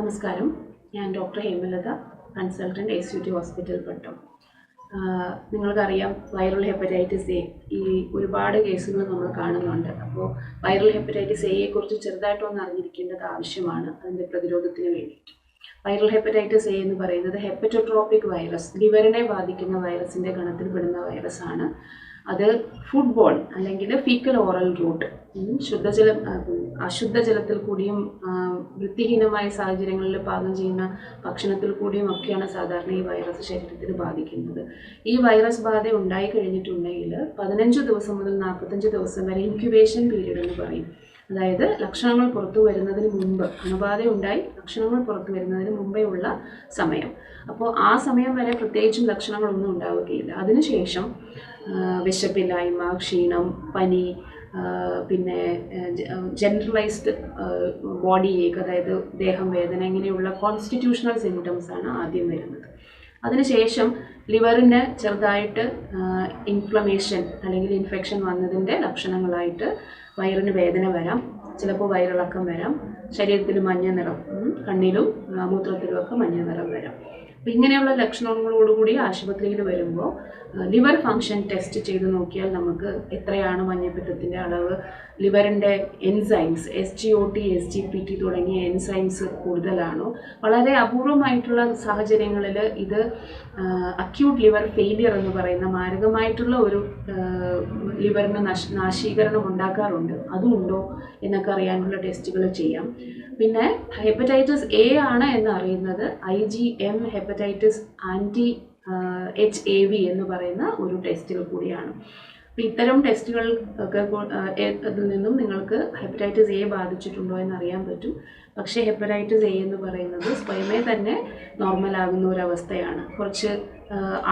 നമസ്കാരം. ഞാൻ doctor Hemalatha consultant T hospital Pattom. നിങ്ങൾക്കറിയാം വൈറൽ ഹെപ്പറ്റൈറ്റിസ് എ ഈ ഒരുപാട് കേസുകൾ നമ്മൾ കാണുന്നുണ്ട്. അപ്പോൾ വൈറൽ ഹെപ്പറ്റൈറ്റിസ് എയെ കുറിച്ച് ചെറുതായിട്ടൊന്ന് അറിഞ്ഞിരിക്കേണ്ടത് ആവശ്യമാണ്. അതിന്റെ പ്രതിരോധത്തിന് വേണ്ടിയിട്ട്. വൈറൽ ഹെപ്പറ്റൈറ്റിസ് എ എന്ന് പറയുന്നത് ഹെപ്പറ്റോട്രോപ്പിക് വൈറസ് ലിവറിനെ ബാധിക്കുന്ന വൈറസിന്റെ ഗണത്തിൽപ്പെടുന്ന വൈറസാണ്. അത് ഫുട്ബോൾ അല്ലെങ്കിൽ ഫീക്കൽ ഓറൽ റൂട്ട് ശുദ്ധജലം അശുദ്ധജലത്തിൽ കൂടിയും വൃത്തിഹീനമായ സാഹചര്യങ്ങളിൽ പാകം ചെയ്യുന്ന ഭക്ഷണത്തിൽ കൂടിയും ഒക്കെയാണ് സാധാരണ ഈ വൈറസ് ശരീരത്തിന് ബാധിക്കുന്നത്. ഈ വൈറസ് ബാധ ഉണ്ടായി കഴിഞ്ഞിട്ടുണ്ടെങ്കിൽ പതിനഞ്ച് ദിവസം മുതൽ നാൽപ്പത്തഞ്ച് ദിവസം വരെ ഇൻക്യുബേഷൻ പീരീഡ് എന്ന് പറയും. അതായത് ലക്ഷണങ്ങൾ പുറത്തു വരുന്നതിന് മുമ്പ് അണുബാധ ഉണ്ടായി ലക്ഷണങ്ങൾ പുറത്തു വരുന്നതിന് മുമ്പേ ഉള്ള സമയം. അപ്പോൾ ആ സമയം വരെ പ്രത്യേകിച്ചും ലക്ഷണങ്ങളൊന്നും ഉണ്ടാവുകയില്ല. അതിനുശേഷം വിശപ്പില്ലായ്മ ക്ഷീണം പനി പിന്നെ ജനറലൈസ്ഡ് ബോഡി ഏക്ക് അതായത് ദേഹം വേദന ഇങ്ങനെയുള്ള കോൺസ്റ്റിറ്റ്യൂഷണൽ സിംറ്റംസ് ആണ് ആദ്യം വരുന്നത്. അതിനുശേഷം ലിവറിന് ചെറുതായിട്ട് ഇൻഫ്ലമേഷൻ അല്ലെങ്കിൽ ഇൻഫെക്ഷൻ വന്നതിന്റെ ലക്ഷണങ്ങളായിട്ട് വയറിന് വേദന വരാം. ചിലപ്പോൾ വയറിളക്കം വരാം. ശരീരത്തിൽ മഞ്ഞ നിറം കണ്ണിലും മൂത്രത്തിലും ഒക്കെ മഞ്ഞ നിറം വരാം. അപ്പം ഇങ്ങനെയുള്ള ലക്ഷണങ്ങളോടുകൂടി ആശുപത്രിയിൽ വരുമ്പോൾ ലിവർ ഫങ്ഷൻ ടെസ്റ്റ് ചെയ്ത് നോക്കിയാൽ നമുക്ക് എത്രയാണ് മഞ്ഞപ്പിത്തത്തിന്റെ അളവ് ലിവറിന്റെ enzymes S G O T S G P T തുടങ്ങിയ എൻസൈംസ് കൂടുതലാണോ? വളരെ അപൂർവമായിട്ടുള്ള സാഹചര്യങ്ങളിൽ ഇത് അക്യൂട്ട് ലിവർ ഫെയിലിയർ എന്ന് പറയുന്ന മാരകമായിട്ടുള്ള ഒരു ലിവറിന് നശ നാശീകരണം ഉണ്ടാക്കാറുണ്ട്. അതുണ്ടോ എന്നൊക്കെ അറിയാനുള്ള ടെസ്റ്റുകൾ ചെയ്യാം. പിന്നെ ഹെപ്പറ്റൈറ്റിസ് എ ആണ് എന്ന് അറിയുന്നത്. I G M hepatitis anti H A V എന്ന് പറയുന്ന ഒരു ടെസ്റ്റുകൾ കൂടിയാണ്. അപ്പോൾ ഇത്തരം ടെസ്റ്റുകൾ ഒക്കെ അതിൽ നിന്നും നിങ്ങൾക്ക് ഹെപ്പറ്റൈറ്റിസ് എ ബാധിച്ചിട്ടുണ്ടോ എന്ന് അറിയാൻ പറ്റും. പക്ഷേ ഹെപ്പറ്റൈറ്റിസ് എ എന്ന് പറയുന്നത് സ്വയമേ തന്നെ നോർമലാകുന്ന ഒരവസ്ഥയാണ് കുറച്ച്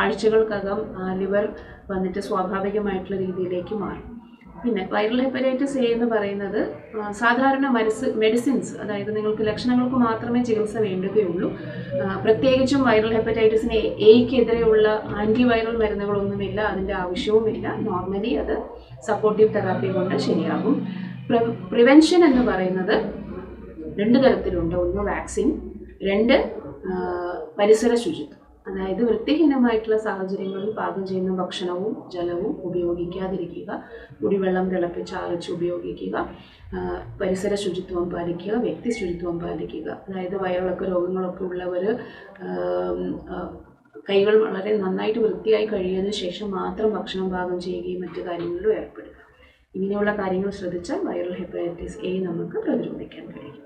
ആഴ്ചകൾക്കകം ലിവർ വന്നിട്ട് സ്വാഭാവികമായിട്ടുള്ള രീതിയിലേക്ക് മാറും. പിന്നെ വൈറൽ ഹെപ്പറ്റൈറ്റിസ് എ എന്ന് പറയുന്നത് സാധാരണ മനസ്സ് മെഡിസിൻസ് അതായത് നിങ്ങൾക്ക് ലക്ഷണങ്ങൾക്ക് മാത്രമേ ചികിത്സ വേണ്ടുകയുള്ളൂ. പ്രത്യേകിച്ചും വൈറൽ ഹെപ്പറ്റൈറ്റിസിന് എയ്ക്കെതിരെയുള്ള ആന്റിവൈറൽ മരുന്നുകളൊന്നുമില്ല അതിന്റെ ആവശ്യവുമില്ല. നോർമലി അത് സപ്പോർട്ടീവ് തെറാപ്പി കൊണ്ട് ശരിയാകും. പ്രിവെൻഷൻ എന്ന് പറയുന്നത് രണ്ട് തരത്തിലുണ്ട്. ഒന്ന് വാക്സിൻ രണ്ട് പരിസര ശുചിത്വം. അതായത് വൃത്തിഹീനമായിട്ടുള്ള സാഹചര്യങ്ങളിൽ പാകം ചെയ്യുന്ന ഭക്ഷണവും ജലവും ഉപയോഗിക്കാതിരിക്കുക കുടിവെള്ളം തിളപ്പിച്ച് അരച്ച് ഉപയോഗിക്കുക പരിസര ശുചിത്വം പാലിക്കുക വ്യക്തി ശുചിത്വം പാലിക്കുക. അതായത് വയറിളക്ക രോഗങ്ങളൊക്കെ ഉള്ളവർ കൈകൾ വളരെ നന്നായിട്ട് വൃത്തിയായി കഴിയുന്നതിന് ശേഷം മാത്രം ഭക്ഷണം പാകം ചെയ്യുകയും മറ്റു കാര്യങ്ങളിലും ഏർപ്പെടുക. ഇങ്ങനെയുള്ള കാര്യങ്ങൾ ശ്രദ്ധിച്ചാൽ വൈറൽ ഹെപ്പറ്റൈറ്റിസ് എ നമുക്ക് പ്രതിരോധിക്കാൻ കഴിയും.